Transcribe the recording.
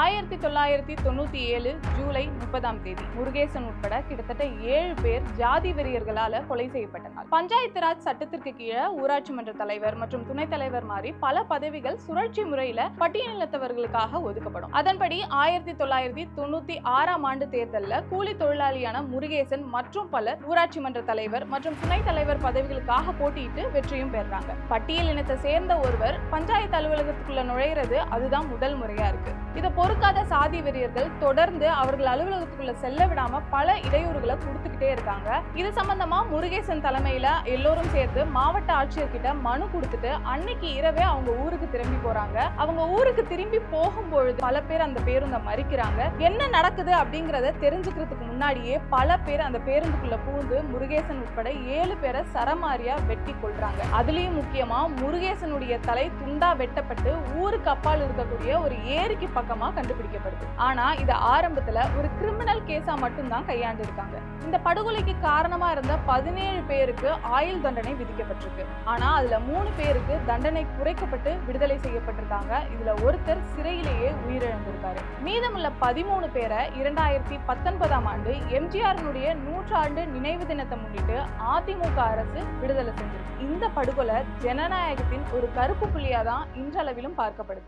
ஆயிரத்தி தொள்ளாயிரத்தி தொண்ணூத்தி ஏழு ஜூலை முப்பதாம் தேதி முருகேசன் உட்பட கிட்டத்தட்ட ஏழு பேர் ஜாதி வெறியர்களால கொலை செய்யப்பட்டனர். பஞ்சாயத்து ராஜ் சட்டத்திற்கு கீழே ஊராட்சி மன்ற தலைவர் மற்றும் துணைத் தலைவர் மாதிரி பல பதவிகள் சுழற்சி முறையில பட்டியலினத்தவர்களுக்காக ஒதுக்கப்படும். அதன்படி ஆயிரத்தி தொள்ளாயிரத்தி தொண்ணூத்தி ஆறாம் ஆண்டு தேர்தலில் கூலி தொழிலாளியான முருகேசன் மற்றும் பலர் ஊராட்சி மன்ற தலைவர் மற்றும் துணைத் தலைவர் பதவிகளுக்காக போட்டியிட்டு வெற்றியும் பெறாங்க பட்டியல் இனத்தை சேர்ந்த ஒருவர் பஞ்சாயத்து அலுவலகத்துக்குள்ள நுழையிறது அதுதான் முதல் முறையா இருக்கு. இதை பொறுக்காத சாதி வெறியர்கள் தொடர்ந்து அவர்கள் அலுவலகத்துக்குள்ள செல்ல விடாம பல இடையூறுகளை கொடுத்துக்கிட்டே இருக்காங்க. இது சம்பந்தமா முருகேசன் தலைமையில எல்லோரும் சேர்ந்து மாவட்ட ஆட்சியர்கிட்ட மனு கொடுத்துட்டு அன்னைக்கு இரவே அவங்க ஊருக்கு திரும்பி போறாங்க. அவங்க ஊருக்கு திரும்பி போகும்பொழுது பல பேர் அந்த பேருந்தை மறிக்கிறாங்க. என்ன நடக்குது அப்படிங்கறத தெரிஞ்சுக்கிறதுக்கு முன்னாடியே பல பேர் அந்த பேருந்துக்குள்ள பூந்து முருகேசன் உட்பட ஏழு பேரை சரமாரியா வெட்டி கொள்றாங்க அதுலயும் முக்கியமா முருகேசனுடைய தலை துண்டா வெட்டப்பட்டு ஊருக்கு அப்பால் இருக்கக்கூடிய ஒரு ஏரிக்கு பக்கமா கண்டுபிடிக்கப்படுது. ஆனா இது ஆரம்பத்துல ஒரு கிரிமினல் கேஸா மட்டும்தான் கையாண்டு இருக்காங்க இந்த படுகொலைக்கு காரணமா இருந்த பதினேழு பேருக்கு ஆயுள் தண்டனை விதிக்கப்பட்டிருக்கு. ஆனா அதுல மூணு பேருக்கு தண்டனை குறைக்கப்பட்டு விடுதலை செய்யப்பட்டிருக்காங்க. இதுல ஒருத்தர் சிறையிலேயே உயிரிழந்திருக்காரு. மீதமுள்ள பதிமூணு பேரை இரண்டாயிரத்தி பத்தொன்பதாம் ஆண்டு எம்ஜிஆரினுடைய நூற்றாண்டு நினைவு தினத்தை முன்னிட்டு அதிமுக அரசு விடுதலை செஞ்சிருக்கு. இந்த படுகொலை ஜனநாயகத்தின் ஒரு கருப்பு புள்ளியா தான் இன்றளவிலும் பார்க்கப்படுது.